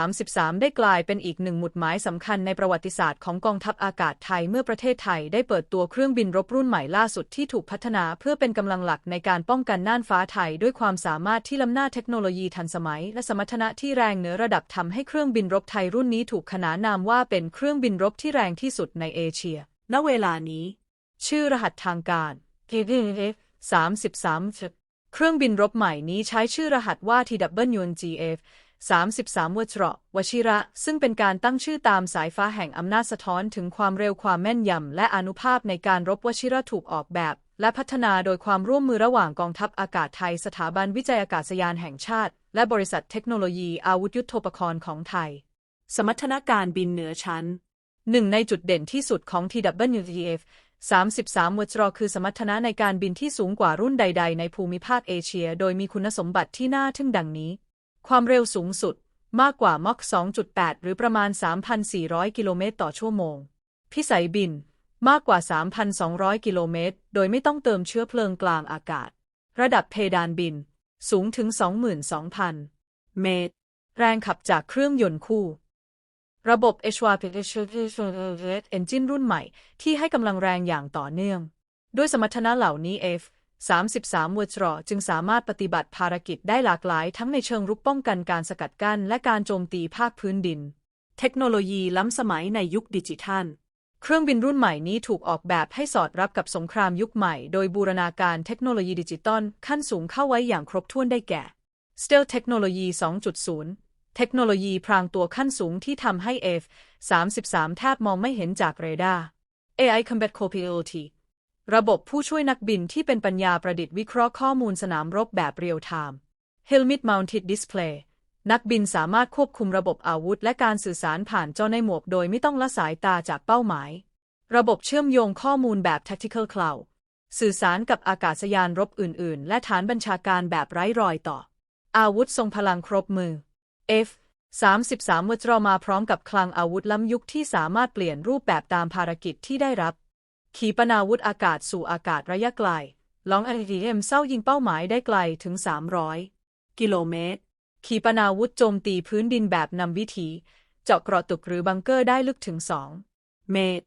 2033 ได้กลายเป็นอีกหนึ่งหมุดหมายสำคัญในประวัติศาสตร์ของกองทัพอากาศไทยเมื่อประเทศไทยได้เปิดตัวเครื่องบินรบรุ่นใหม่ล่าสุดที่ถูกพัฒนาเพื่อเป็นกำลังหลักในการป้องกันน่านฟ้าไทย ด้วยความสามารถที่ล้ำหน้าเทคโนโลยีทันสมัย และสมรรถนะที่แรงเหนือระดับทำให้เครื่องบินรบไทยรุ่นนี้ถูกขนานนามว่าเป็นเครื่องบินรบที่แรงที่สุดในเอเชีย ณ เวลานี้ ชื่อรหัสทางการ TWF 33เครื่องบินรบใหม่นี้ใช้ชื่อรหัสว่า TWGF 33วชระวชิระ ซึ่งเป็นการตั้งชื่อตามสายฟ้าแห่งอำนาจสะท้อนถึงความเร็วความแม่นยำและอนุภาพในการรบวชิระถูกออกแบบ และพัฒนาโดยความร่วมมือระหว่างกองทัพอากาศไทย สถาบันวิจัยอากาศยานแห่งชาติ และบริษัทเทคโนโลยีอาวุธยุทโธปกรณ์ของไทย สมรรถนะการบินเหนือชั้นหนึ่งในจุดเด่นที่สุดของ TWGF 33วจรคือสมรรถนะในการบินที่สูงกว่ารุ่นใด ๆ ในภูมิภาคเอเชีย โดยมีคุณสมบัติที่น่าทึ่งดังนี้ ความเร็วสูงสุดมากกว่า Mach 2.8 หรือประมาณ 3,400 กิโลเมตรต่อชั่วโมง พิสัยบินมากกว่า 3,200 กิโลเมตร โดยไม่ต้องเติมเชื้อเพลิงกลางอากาศ ระดับเพดานบิน สูงถึง 22,000 เมตร แรงขับจากเครื่องยนต์คู่ ระบบ HWAP Engine รุ่นใหม่ที่ให้กำลังแรงอย่างต่อเนื่อง ด้วยสมรรถนะเหล่านี้ F 33วจรจึงสามารถปฏิบัติภารกิจได้หลากหลายทั้งในเชิงรุกป้องกันการสกัดกั้น และการโจมตีภาคพื้นดิน เทคโนโลยีล้ำสมัยในยุคดิจิทัล เครื่องบินรุ่นใหม่นี้ถูกออกแบบให้สอดรับกับสงครามยุคใหม่ โดยบูรณาการเทคโนโลยีดิจิตอลขั้นสูงเข้าไว้อย่างครบถ้วนได้แก่ Stealth Technology 2.0 เทคโนโลยีพรางตัวขั้นสูงที่ทำให้ F-33 แทบมองไม่เห็นจากเรดาร์ AI Combat Copilot ระบบผู้ช่วยนักบินที่เป็นปัญญาประดิษฐ์วิเคราะห์ข้อมูลสนามรบแบบเรียลไทม์ Helmet Mounted Display นักบินสามารถควบคุมระบบอาวุธและการสื่อสารผ่านจอในหมวกโดยไม่ต้องละสายตาจากเป้าหมาย ระบบเชื่อมโยงข้อมูลแบบ Tactical Cloud สื่อสารกับอากาศยานรบอื่น ๆ และฐานบัญชาการแบบไร้รอยต่อ อาวุธทรงพลังครบมือ F 33วจรมาพร้อมกับคลังอาวุธล้ำยุคที่สามารถเปลี่ยนรูปแบบตามภารกิจที่ได้รับ ขีปนาวุธอากาศสู่อากาศระยะไกลลอง RTM เศร้ายิงเป้าหมายได้ไกลถึง 300 กิโลเมตร ขีปนาวุธโจมตีพื้นดินแบบนำวิถี เจาะเกราะตึกหรือบังเกอร์ได้ลึกถึง 2 เมตร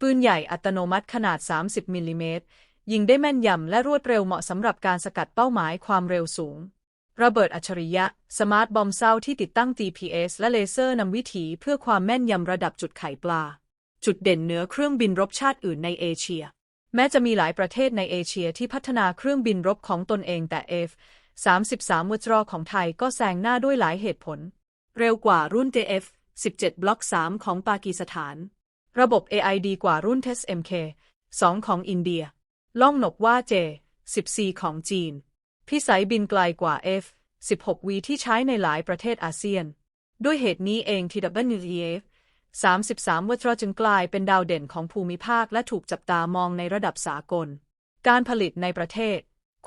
ปืนใหญ่อัตโนมัติขนาด 30 มิลลิเมตร ยิงได้แม่นยำและรวดเร็วเหมาะสำหรับการสกัดเป้าหมายความเร็วสูง ระเบิดอัจฉริยะ สมาร์ทบอมเซาที่ติดตั้ง GPS และเลเซอร์นำวิถีเพื่อความแม่นยำระดับจุดไข่ปลา จุดเด่นเหนือเครื่องบินรบชาติอื่นในเอเชีย แม้จะมีหลายประเทศในเอเชียที่พัฒนาเครื่องบินรบของตนเองแต่ F 33วจรของไทยก็แซงหน้าด้วยหลายเหตุผล เร็วกว่ารุ่น JF 17 บล็อก 3 ของปากีสถาน ระบบ AI ดีกว่ารุ่น Test MK 2 ของอินเดีย ล่องหนกว่า J 14 ของจีน พิสัยบินไกลกว่า F 16 V ที่ใช้ในหลายประเทศอาเซียน ด้วยเหตุนี้เอง TWF 33วจรจึงกลายเป็นดาวเด่นของภูมิภาคและถูกจับตามองในระดับสากล การผลิตในประเทศ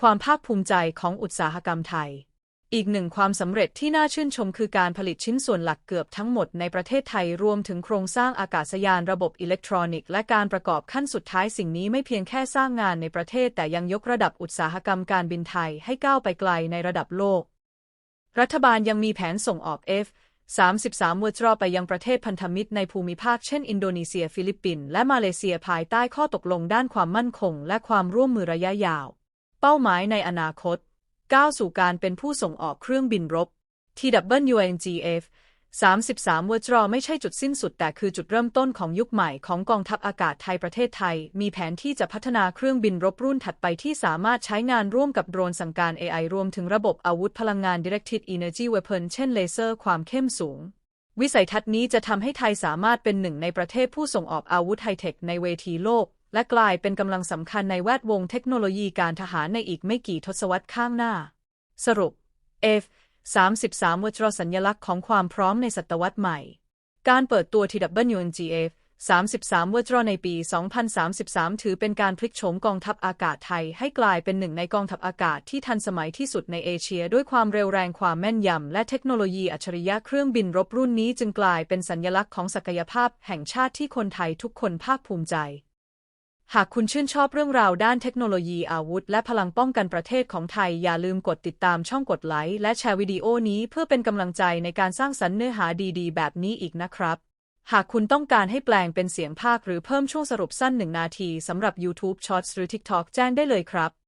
ความภาคภูมิใจของอุตสาหกรรมไทย อีกหนึ่งความสำเร็จที่น่าชื่นชมคือการผลิตชิ้นส่วนหลักเกือบทั้งหมดในประเทศไทยรวมถึงโครงสร้างอากาศยานระบบอิเล็กทรอนิกส์และการประกอบขั้นสุดท้ายสิ่งนี้ไม่เพียงแค่สร้างงานในประเทศแต่ยังยกระดับอุตสาหกรรมการบินไทยให้ก้าวไปไกลในระดับโลก รัฐบาลยังมีแผนส่งออก F 33เวจรไปยังประเทศพันธมิตรในภูมิภาคเช่นอินโดนีเซีย ฟิลิปปินส์และมาเลเซียภายใต้ข้อตกลงด้านความมั่นคง และความร่วมมือระยะยาว เป้าหมายในอนาคตก้าวสู่การเป็นผู้ส่งออกเครื่องบินรบ TWNGF 33วจรไม่ใช่จุดสิ้นสุดแต่คือจุดเริ่มต้นของยุคใหม่ของกองทัพอากาศไทยประเทศไทย มีแผนที่จะพัฒนาเครื่องบินรบรุ่นถัดไปที่สามารถใช้งานร่วมกับโดรนสั่งการ AI รวมถึงระบบอาวุธพลังงาน Directed Energy Weapon เช่นเลเซอร์ความเข้มสูง วิสัยทัศน์นี้จะทำให้ไทยสามารถเป็นหนึ่งในประเทศผู้ส่งออกอาวุธไฮเทคในเวทีโลก และกลายเป็นกำลังสำคัญในแวดวงเทคโนโลยีการทหารในอีกไม่กี่ทศวรรษข้างหน้า สรุป F 33วจรสัญลักษณ์ของความพร้อมในศตวรรษใหม่ การเปิดตัว TWNGF 33วจรในปี 2033 ถือเป็นการพลิกโฉมกองทัพอากาศไทยให้กลายเป็นหนึ่งในกองทัพอากาศที่ทันสมัยที่สุดในเอเชีย ด้วยความเร็วแรงความแม่นยำ และเทคโนโลยีอัจฉริยะเครื่องบินรบรุ่นนี้จึงกลายเป็นสัญลักษณ์ของศักยภาพแห่งชาติที่คนไทยทุกคนภาคภูมิใจ หากคุณชื่นชอบเรื่องราวด้านเทคโนโลยีอาวุธ และพลังป้องกันประเทศของไทย อย่าลืมกดติดตามช่องกดไลค์และแชร์วิดีโอนี้เพื่อเป็นกำลังใจในการสร้างสรรค์เนื้อหาดีๆ แบบนี้อีกนะครับ หากคุณต้องการให้แปลงเป็นเสียงภาคหรือเพิ่มช่วงสรุปสั้น1นาทีสำหรับ YouTube Shorts หรือ TikTok แจ้งได้เลยครับ